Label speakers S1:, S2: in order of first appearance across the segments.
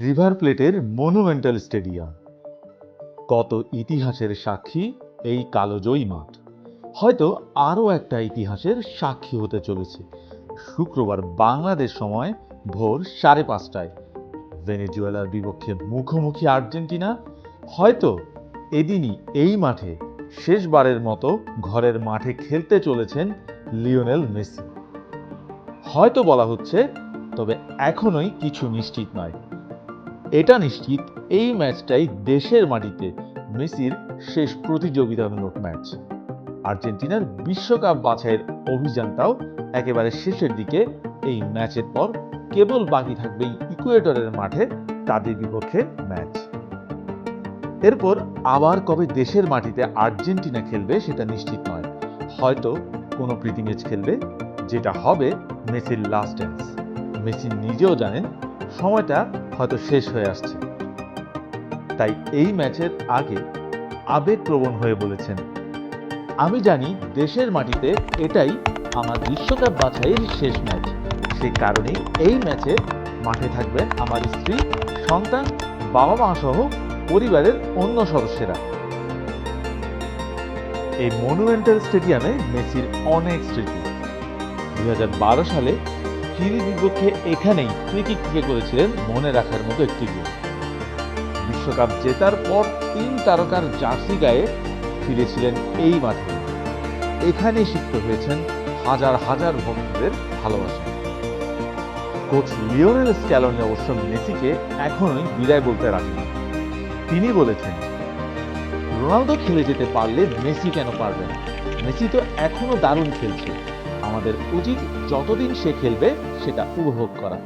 S1: River প্লেটের monumental stadium কত ইতিহাসের সাক্ষী এই কালোজয়ী মাঠ। হয়তো আরও একটা ইতিহাসের সাক্ষী হতে চলেছে। শুক্রবার বাংলাদেশ সময় ভোর সাড়ে পাঁচটায়। ভেনেজুয়েলার বিপক্ষে মুখোমুখি আর্জেন্টিনা। হয়তো এদিনই এই মাঠে শেষবারের মতো ঘরের মাঠে খেলতে চলেছেন লিওনেল মেসি। হয়তো বলা হচ্ছে, তবে এখনোই কিছু নিশ্চিত নয়। এটা নিশ্চিত এই ম্যাচটাই দেশের মাটিতে মেসির শেষ প্রতিযোগিতামূলক ম্যাচ। আর্জেন্টিনার বিশ্বকাপ বাছাইয়ের অভিযানটাও একেবারে শেষের দিকে। এই ম্যাচের পর কেবল বাকি থাকবে ইকুয়েটরের মাঠে তাদের বিপক্ষে ম্যাচ। এরপর আবার কবে দেশের মাটিতে আর্জেন্টিনা খেলবে সেটা নিশ্চিত নয়। হয়তো কোনো প্রীতি ম্যাচ খেলবে, যেটা হবে মেসির লাস্ট ড্যান্স মেসি নিজেও জানেন সময়টা হয়তো শেষ হয়ে আসছে। তাই এই ম্যাচের আগে আবেগপ্রবণ হয়ে বলেছেন, আমি জানি দেশের মাটিতে এটাই আমার বিশ্বকাপ বাছাইয়ের শেষ ম্যাচ। সে কারণেই এই ম্যাচে মাঠে থাকবেন আমার স্ত্রী, সন্তান বাবা মা সহ পরিবারের অন্য সদস্যরা। এই মনুমেন্টাল স্টেডিয়ামে মেসির অনেক স্মৃতি। দুই সালে চিলির বিপক্ষে এখানেই ফ্রিকিক থেকে করেছিলেন মনে রাখার মতো একটি গোল বিশ্বকাপ জেতার পর তিন তারকার জার্সি গায়ে ফিরেছিলেন এই মাঠে। এখানেই সিক্ত হয়েছেন হাজার হাজার ভক্তদের ভালোবাসা। কোচ লিওনেল স্ক্যালনি অবশ্য মেসিকে এখনোই বিদায় বলতে রাখেন তিনি বলেছেন, রোনালদো খেলে যেতে পারলে মেসি কেন পারবেন মেসি তো এখনও দারুণ খেলছে। আমাদের উচিত যতদিন সে খেলবে সেটা উপভোগ করা।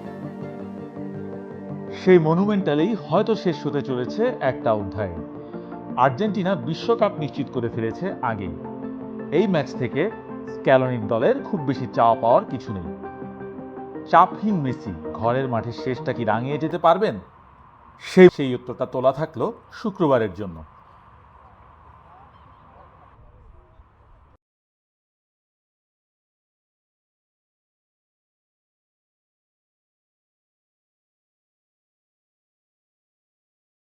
S1: সেই মনুমেন্টালেই হয়তো শেষ হতে চলেছে একটা অধ্যায়। আর্জেন্টিনা বিশ্বকাপ নিশ্চিত করে ফেলেছে আগেই। এই ম্যাচ থেকে স্ক্যালনির দলের খুব বেশি চাওয়া পাওয়ার কিছু নেই। চাপহীন মেসি ঘরের মাঠের শেষটা কি রাঙিয়ে যেতে পারবেন? সেই সেই উত্তরটা তোলা থাকল শুক্রবারের জন্য।